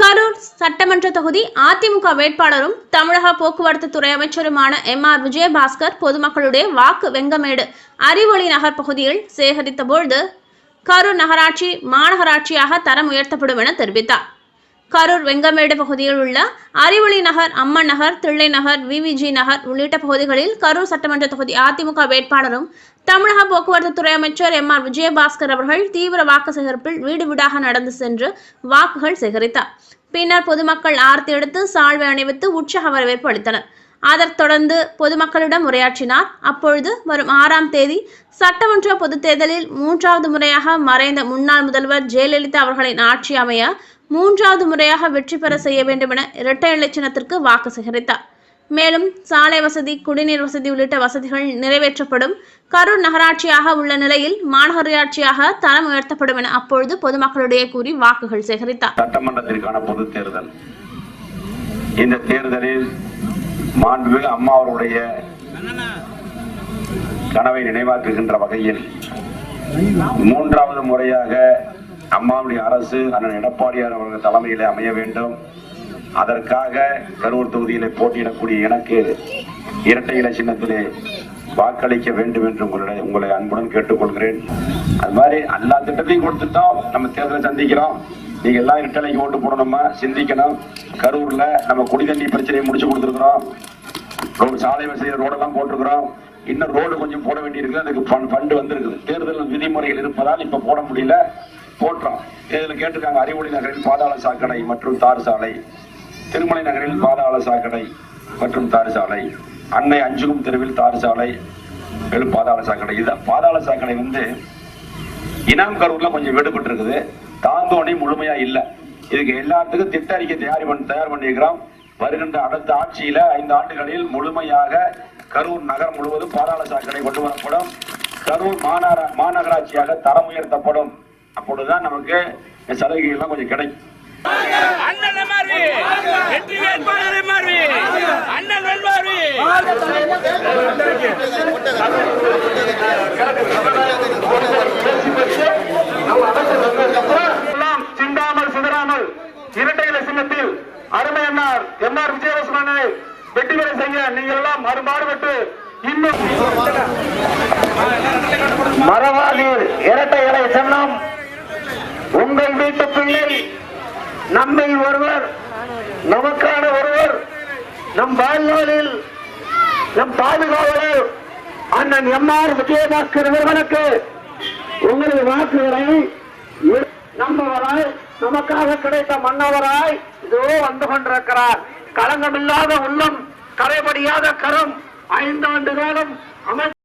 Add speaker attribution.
Speaker 1: கரூர் சட்டமன்ற தொகுதி அதிமுக வேட்பாளரும் தமிழக போக்குவரத்து துறை அமைச்சருமான எம் ஆர் விஜயபாஸ்கர் பொதுமக்களுடைய வாக்கு வெங்கமேடு அறிவொளி நகர் பகுதியில் சேகரித்தபொழுது கரூர் நகராட்சி மாநகராட்சியாக தரம் உயர்த்தப்படும் என தெரிவித்தார். கரூர் வெங்கமேடு பகுதியில் உள்ள அறிவொளி நகர் அம்மன் நகர் தில்லை நகர் விவிஜி நகர் உள்ளிட்ட பகுதிகளில் கரூர் சட்டமன்ற தொகுதி அதிமுக வேட்பாளரும் தமிழக போக்குவரத்து துறை அமைச்சர் எம் ஆர் விஜயபாஸ்கர் அவர்கள் தீவிர வாக்கு சேகரிப்பில் வீடு வீடாக நடந்து சென்று வாக்குகள் சேகரித்தார். பின்னர் பொதுமக்கள் ஆர்த்தி எடுத்து சால்வை அணிவித்து உற்சாக வரவேற்பு அளித்தனர். அதைத் தொடர்ந்து பொதுமக்களிடம் உரையாற்றினார். அப்பொழுது வரும் ஆறாம் தேதி சட்டமன்ற பொதுத் தேர்தலில் மூன்றாவது முறையாக மறைந்த முன்னாள் முதல்வர் ஜெயலலிதா அவர்களின் ஆட்சி அமைய மூன்றாவது முறையாக வெற்றி பெற செய்ய வேண்டும் என இரட்டை இலட்சணத்திற்கு வாக்கு சேகரித்தார். மேலும் சாலை வசதி குடிநீர் வசதி உள்ளிட்ட வசதிகள் நிறைவேற்றப்படும். கரூர் நகராட்சியாக உள்ள நிலையில் மாநகராட்சியாக தரம் உயர்த்தப்படும் என அப்பொழுது பொதுமக்களிடையே கூறி வாக்குகள் சேகரித்தார்.
Speaker 2: சட்டமன்றத்திற்கான பொது தேர்தல். இந்த தேர்தலில் மாண்புமிகு அம்மா அவருடைய கனவை நினைவாக்குகின்ற வகையில் மூன்றாவது முறையாக அம்மாவுடைய அரசு அண்ணன் எடப்பாடியார் அவர்கள் தலைமையிலே அமைய வேண்டும். அதற்காக கரூர் தொகுதியிலே போட்டியிடக்கூடிய எனக்கு இரட்டை இலை சின்னத்திலே வாக்களிக்க வேண்டும் என்று உங்களுடைய உங்களை அன்புடன் கேட்டுக்கொள்கிறேன். அது மாதிரி எல்லா திட்டத்தையும் கொடுத்துட்டோம். நம்ம தேர்தலை சந்திக்கிறோம். நீங்க எல்லாம் இரட்டலைக்கு ஓட்டு போடணுமா? சிந்திக்கணும். கரூர்ல நம்ம குடிதண்ணி பிரச்சனையை முடிச்சு கொடுத்துருக்குறோம். ரோடு சாலை வசதி ரோடெல்லாம் போட்டிருக்கிறோம். இன்னும் ரோடு கொஞ்சம் போட வேண்டியிருக்கு அதுக்கு ஃபண்ட் வந்திருக்குது. தேர்தல் விதிமுறைகள் இருப்பதால் இப்ப போட முடியல. போற்றான் இதில் கேட்டிருக்காங்க அறிவொளி நகரில் பாதாள சாக்கடை மற்றும் தார் சாலை திருமலை நகரில் பாதாள சாக்கடை மற்றும் தார் சாலை அன்னை அஞ்சுகும் தெருவில் தார் சாலை மேலும் பாதாள சாக்கடை. இது பாதாள சாக்கடை வந்து இனாம் கரூர்ல கொஞ்சம் விடுபட்டு இருக்குது தாந்தோணி முழுமையா இல்லை. இதுக்கு எல்லாத்துக்கும் திட்ட அறிக்கை தயார் பண்ணி தயார் பண்ணியிருக்கிறோம். வருகின்ற அடுத்த ஆட்சியில ஐந்து ஆண்டுகளில் முழுமையாக கரூர் நகரம் முழுவதும் பாதாள சாக்கடை கொண்டு வரப்படும். கரூர் மாநகர மாநகராட்சியாக தரம் உயர்த்தப்படும். அப்பொழுதுதான் நமக்கு இந்த சலுகைகள் எல்லாம் கொஞ்சம் கிடைக்கும்.
Speaker 3: அண்ணன் மாறி! வெற்றி வேட்பாளரை மாறி! அண்ணன் வெல்வாரி
Speaker 4: எல்லாம் சிந்தாமல் சிதறாமல் இரட்டை இலை சின்னத்தில் அருமை அண்ணார் எம் ஆர் விஜயலட்சுமணனை வெற்றி பெற செய்ய நீங்கள் எல்லாம் அரும்பாடுபட்டு இன்னும் மறவாதீர் இரட்டை உங்கள் வீட்டு பிள்ளை நம்மில் ஒருவர் நமக்கான ஒருவர் நம் வாழ்நாளில் நம் பாதுகாவலர் அண்ணன் எம் ஆர் விஜயபாஸ்கர் அவர்களுக்கு உங்களது வாக்குகளை நம்பவராய் நமக்காக கிடைத்த மன்னவராய் இதோ வந்து கொண்டிருக்கிறார். களங்கமில்லாத உள்ளம் கரைபடியாத கரம் ஐந்தாண்டு காலம் அமைச்சர்